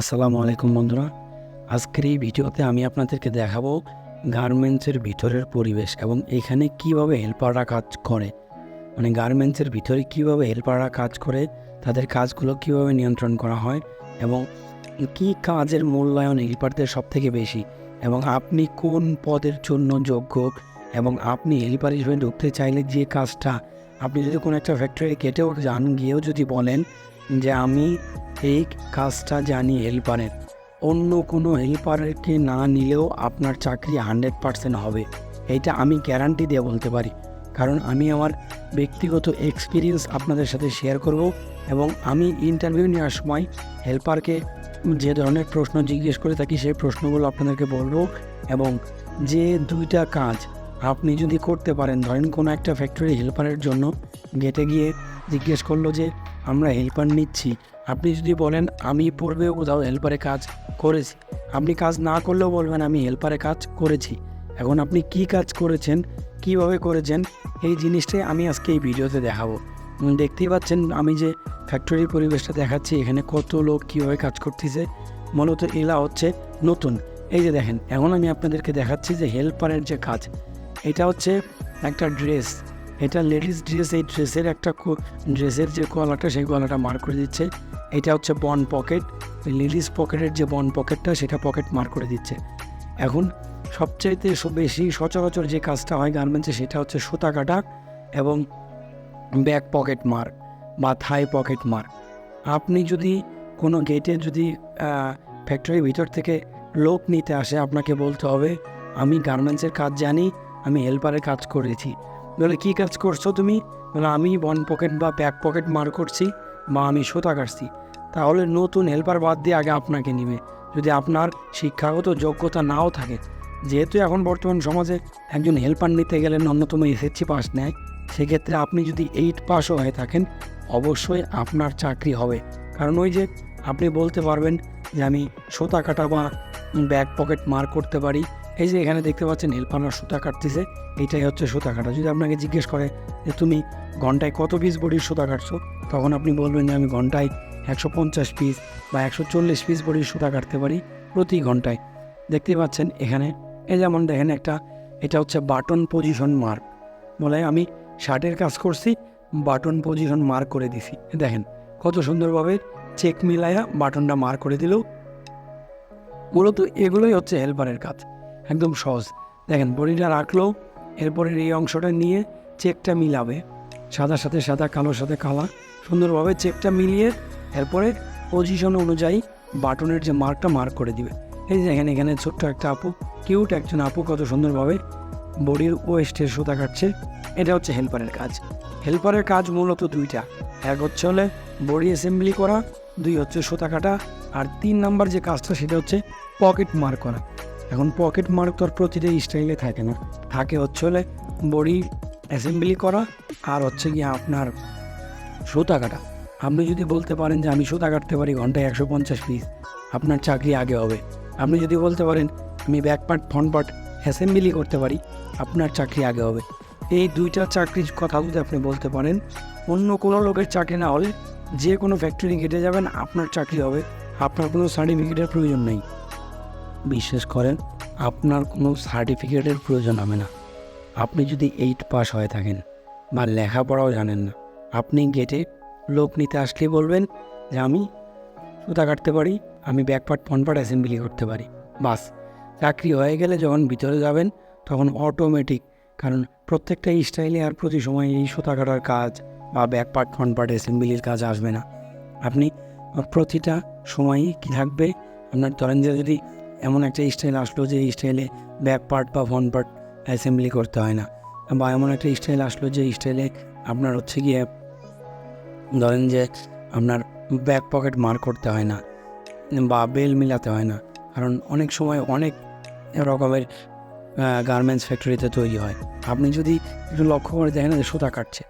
আসসালামু আলাইকুম বন্ধুরা। আজকের এই ভিডিওতে আমি আপনাদেরকে দেখাবো গার্মেন্টসের ভিতরের পরিবেশ এবং এখানে কীভাবে হেল্পাররা কাজ করে। মানে গার্মেন্টসের ভিতরে কীভাবে হেল্পাররা কাজ করে, তাদের কাজগুলো কীভাবে নিয়ন্ত্রণ করা হয় এবং কী কাজের মূল্যায়ন হেল্পারদের সব থেকে বেশি এবং আপনি কোন পদের জন্য যোগ্য এবং আপনি হেল্পার হিসেবে ঢুকতে চাইলে যে কাজটা, আপনি যদি কোনো একটা ফ্যাক্টরি কেটেও যান গিয়েও যদি বলেন যে আমি এই কাজটা জানি হেল্পারের। অন্য কোনো হেল্পারকে না নিলেও আপনার চাকরি হান্ড্রেড পারসেন্ট হবে। এটা আমি গ্যারান্টি দিয়ে বলতে পারি। কারণ আমি আমার ব্যক্তিগত এক্সপিরিয়েন্স আপনাদের সাথে শেয়ার করব এবং আমি ইন্টারভিউ নেওয়ার সময় হেল্পারকে যে ধরনের প্রশ্ন জিজ্ঞেস করে থাকি সেই প্রশ্নগুলো আপনাদেরকে বলব এবং যে দুইটা কাজ আপনি যদি করতে পারেন, ধরেন কোনো একটা ফ্যাক্টরি হেল্পারের জন্য গেটে গিয়ে জিজ্ঞেস করল যে আমরা হেল্পার নিচ্ছি। আপনি যদি বলেন, আমি পূর্বেও কোথাও হেল্পারে কাজ করেছি। আপনি কাজ না করলেও বলবেন, আমি হেল্পারে কাজ করেছি। এখন আপনি কি কাজ করেছেন, কীভাবে করেছেন, এই জিনিসটাই আমি আজকে এই ভিডিওতে দেখাবো। দেখতেই পাচ্ছেন আমি যে ফ্যাক্টরির পরিবেশটা দেখাচ্ছি, এখানে কত লোক কীভাবে কাজ করতেছে। মূলত এলা হচ্ছে নতুন। এই যে দেখেন, এখন আমি আপনাদেরকে দেখাচ্ছি যে হেল্পারের যে কাজ, এটা হচ্ছে একটা ড্রেস এটা লেডিস ড্রেস এই ড্রেসের একটা ড্রেসের যে গলাটা, সেই গলাটা মার করে দিচ্ছে। এটা হচ্ছে বন পকেট লেডিস পকেটের যে বন পকেটটা সেটা পকেট মার করে দিচ্ছে। এখন সবচাইতে বেশি সচরাচর যে কাজটা হয় গার্মেন্টসে সেটা হচ্ছে সুতা কাটা এবং ব্যাক পকেট মার বা থাই পকেট মার আপনি যদি কোনো গেটে যদি ফ্যাক্টরির ভিতর থেকে লোক নিতে আসে, আপনাকে বলতে হবে, আমি গার্মেন্টসের কাজ জানি, আমি হেল্পারের কাজ করেছি। বলে, কী কাজ করছ তুমি? বলে, আমি বন পকেট বা ব্যাক পকেট মার করছি বা আমি সুতা কাটছি। তাহলে নতুন হেল্পার বাদ দিয়ে আগে আপনাকে নিবে। যদি আপনার শিক্ষাগত যোগ্যতা নাও থাকে, যেহেতু এখন বর্তমান সমাজে একজন হেল্পার নিতে গেলে ন্যূনতম এসএসসি পাস নেয়, সেক্ষেত্রে আপনি যদি এইট পাসও হয়ে থাকেন, অবশ্যই আপনার চাকরি হবে। কারণ ওই যে আপনি বলতে পারবেন যে, আমি সুতা কাটা বা ব্যাক পকেট মার করতে পারি। এই যে এখানে দেখতে পাচ্ছেন হেল্পাররা সুতা কাটতেছে, এইটাই হচ্ছে সুতা কাটা। যদি আপনাকে জিজ্ঞেস করে যে তুমি ঘন্টায় কত পিস বডির সুতা কাটছো, তখন আপনি বলবেন যে আমি ঘন্টায় একশো পঞ্চাশ পিস বা একশো চল্লিশ পিস বডির সুতা কাটতে পারি প্রতি ঘন্টায়। দেখতেই পাচ্ছেন এখানে, এই যেমন দেখেন একটা, এটা হচ্ছে বাটন পজিশন মার্ক বলে আমি শার্টের কাজ করছি বাটন পজিশন মার্ক করে দিছি। দেখেন, কত সুন্দরভাবে চেক মিলাইয়া বাটনটা মার্ক করে দিল। মূলত এগুলোই হচ্ছে হেল্পারের কাজ। একদম সহজ। দেখেন, বডিটা রাখল, এরপরে এই অংশটা নিয়ে চেকটা মিলাবে। সাদার সাথে সাদা কালোর সাথে কালা। সুন্দরভাবে চেকটা মিলিয়ে এরপরে পজিশন অনুযায়ী বাটনের যে মার্কটা মার্ক করে দিবে। এই দেখেন, এখানে ছোট্ট একটা আপু কিউট একজন আপু কত সুন্দরভাবে বডির ওয়েস্টের সুতা কাটছে। এটা হচ্ছে হেল্পারের কাজ। হেল্পারের কাজ মূলত দুইটা। এক হচ্ছে হলে বডি অ্যাসেম্বলি করা, দুই হচ্ছে সুতা কাটা, আর তিন নাম্বার যে কাজটা, সেটা হচ্ছে পকেট মার্ক করা। এখন পকেট মার্ক তো আর প্রতিটা স্টাইলে থাকে না। থাকে হচ্ছে হলে বডি অ্যাসেম্বলি করা আর হচ্ছে গিয়ে আপনার সুতা কাটা। আপনি যদি বলতে পারেন যে আমি সুতা কাটতে পারি ঘন্টায় একশো পঞ্চাশ পিস আপনার চাকরি আগে হবে। আপনি যদি বলতে পারেন আমি back part front part assembly করতে পারি, আপনার চাকরি আগে হবে। এই দুইটা চাকরির কথা যদি আপনি বলতে পারেন, অন্য কোনো লোকের চাকরি না হলে যে কোনো ফ্যাক্টরি কেটে যাবেন আপনার চাকরি হবে। আপনার কোনো সার্টিফিকেটের প্রয়োজন নেই। বিশ্বাস করেন, আপনার কোনো সার্টিফিকেটের প্রয়োজন হবে না। আপনি যদি এইট পাস হয়ে থাকেন বা লেখাপড়াও জানেন না, আপনি গেটে লোক নিতে আসলেই বলবেন যে, আমি সুতা কাটতে পারি, আমি ব্যাকপার্ট, ফ্রন্টপার্ট অ্যাসেম্বলি করতে পারি। বাস, চাকরি হয়ে গেলে যখন ভিতরে যাবেন, তখন অটোমেটিক কারণ প্রত্যেকটা স্টাইলে আর প্রতি সময় এই সুতা কাটার কাজ বা ব্যাকপার্ট, ফ্রন্টপার্ট অ্যাসেম্বলির কাজ আসবে না। আপনি প্রতিটা সময়ই কী থাকবে? আপনার ধরেন যে যদি এমন একটা স্টাইল আসলো যে স্টাইলে ব্যাক পার্ট বা ফ্রন্ট পার্ট অ্যাসেম্বলি করতে হয় না। বা এমন একটা স্টাইল আসলো যে স্টাইলে আপনার হচ্ছে গিয়ে, ধরেন যে আপনার ব্যাক পকেট মার করতে হয় না, বা বেল মিলাতে হয় না। কারণ অনেক সময় অনেক রকমের গার্মেন্টস ফ্যাক্টরিতে তৈরি হয়। আপনি যদি একটু লক্ষ্য করে দেখেন যে সুতা কাটছে।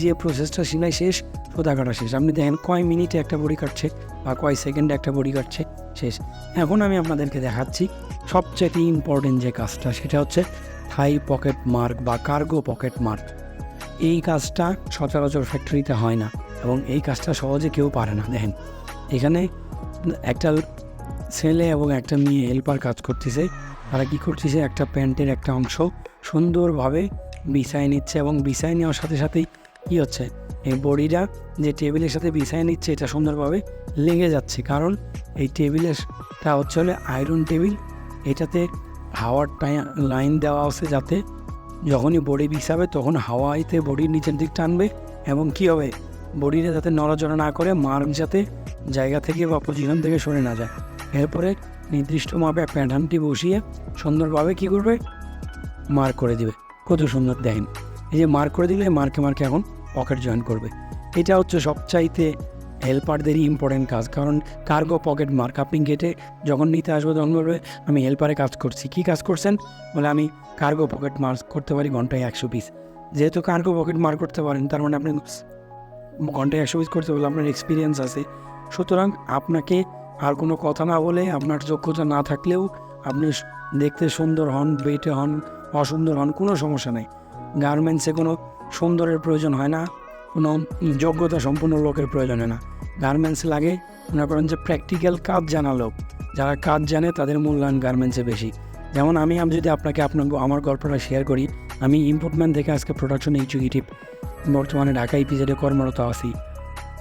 যে প্রসেসটা সেলাই শেষ সুতা কাটা শেষ। আপনি দেখেন কয় মিনিটে একটা বড়ি কাটছে বা কয় সেকেন্ডে একটা বড়ি কাটছে, শেষ। এখন আমি আপনাদেরকে দেখাচ্ছি সবচেয়ে ইম্পর্টেন্ট যে কাজটা, সেটা হচ্ছে থাই পকেট মার্ক বা কার্গো পকেট মার্ক এই কাজটা সচরাচর ফ্যাক্টরিতে হয় না এবং এই কাজটা সহজে কেউ পারে না। দেখেন, এখানে একটা ছেলে এবং একটা মেয়ে হেল্পার কাজ করতেছে। তারা কী করতেছে? একটা প্যান্টের একটা অংশ সুন্দরভাবে বিছায় নিচ্ছে এবং বিছায় নেওয়ার সাথে সাথেই কী হচ্ছে, এই বডিটা যে টেবিলের সাথে বিছায় নিচ্ছে, এটা সুন্দরভাবে লেগে যাচ্ছে। কারণ এই টেবিলেরটা হচ্ছে হলে আয়রন টেবিল। এটাতে হাওয়ার লাইন দেওয়া আছে যাতে যখনই বডি বিছাবে তখন হাওয়াইতে বডির নিচের দিক টানবে এবং কী হবে? বডিটা যাতে নড়াচড়া না করে মার্ক যাতে জায়গা থেকে বা পজিশন থেকে সরে না যায়। এরপরে নির্দিষ্ট মাপে প্যাটার্নটি বসিয়ে সুন্দরভাবে কী করবে? মার্ক করে দিবে। কত সুন্দর দেখেন। এই যে মার্ক করে দিলে মার্কে মার্কে এখন পকেট জয়েন করবে। এটা হচ্ছে সবচাইতে হেল্পারদেরই ইম্পর্টেন্ট কাজ। কারণ কার্গো পকেট মার্ক আপনি গেটে যখন নিতে আসব তখন বলবে, আমি হেল্পারে কাজ করছি। কী কাজ করছেন? বলে, আমি কার্গো পকেট মার্ক করতে পারি ঘন্টায় একশো পিস যেহেতু কার্গো পকেট মার্ক করতে পারেন, তার মানে আপনি ঘন্টায় একশো পিস করতে বলে আপনার এক্সপিরিয়েন্স আছে। সুতরাং আপনাকে আর কোনো কথা না বলে, আপনার যোগ্যতা না থাকলেও আপনি দেখতে সুন্দর হন, বেটে হন, অসুন্দর হন, কোনো সমস্যা নেই। গার্মেন্টসে কোনো সুন্দরের প্রয়োজন হয় না, কোনো যোগ্যতা সম্পূর্ণ লোকের প্রয়োজন হয় না। গার্মেন্টস লাগে, মনে করেন যে প্র্যাকটিক্যাল কাজ জানা লোক। যারা কাজ জানে, তাদের মূল্যায়ন গার্মেন্টসে বেশি। যেমন আমি আমি যদি আপনাকে আপনার আমার গল্পটা শেয়ার করি, আমি ইম্পোর্টম্যান থেকে আজকে প্রোডাকশন এক্সিকিউটিভ বর্তমানে ঢাকা ইপিজেডে কর্মরত আছি।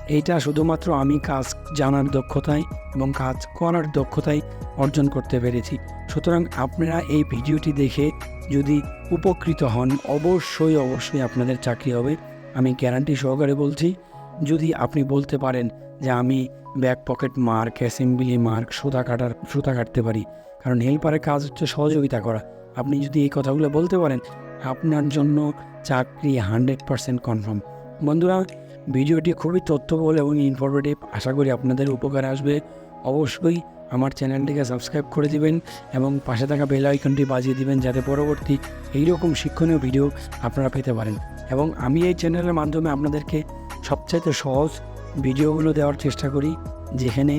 এইটা শুধুমাত্র আমি কাজ জানার দক্ষতায় এবং কাজ করার দক্ষতায় অর্জন করতে পেরেছি। সুতরাং আপনারা এই ভিডিওটি দেখে যদি উপকৃত হন, অবশ্যই অবশ্যই আপনাদের চাকরি হবে। আমি গ্যারান্টি সহকারে বলছি, যদি আপনি বলতে পারেন যে আমি back pocket mark assembly mark সুতা কাটার, সুতা কাটতে পারি, কারণ হেল্পারের কাজ হচ্ছে সহযোগিতা করা। আপনি যদি এই কথাগুলো বলতে পারেন, আপনার জন্য চাকরি হান্ড্রেড পারসেন্ট কনফার্ম বন্ধুরা, ভিডিওটি খুবই তথ্যবহুল এবং ইনফরমেটিভ আশা করি আপনাদের উপকারে আসবে। অবশ্যই আমার চ্যানেলটিকে সাবস্ক্রাইব করে দিবেন এবং পাশে থাকা বেল আইকনটি বাজিয়ে দিবেন যাতে পরবর্তী এইরকম শিক্ষণীয় ভিডিও আপনারা পেতে পারেন। এবং আমি এই চ্যানেলের মাধ্যমে আপনাদেরকে সবচাইতে সহজ ভিডিওগুলো দেওয়ার চেষ্টা করি, যেখানে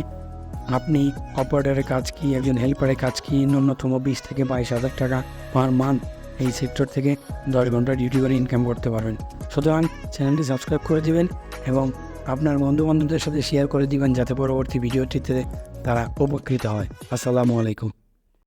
আপনি অপারেটরের কাজ কি, একজন হেল্পারের কাজ কি, ন্যূনতম বিশ থেকে বাইশ হাজার টাকা পার মান্থ এই সেক্টর থেকে দশ ঘণ্টা ডিউটি করে ইনকাম করতে পারবেন। সুতরাং চ্যানেলটি সাবস্ক্রাইব করে দিবেন এবং আপনার বন্ধু বান্ধবদের সাথে শেয়ার করে দিবেন যাতে পরবর্তী ভিডিওটিতে তারা উপকৃত হয়। আসসালামু আলাইকুম।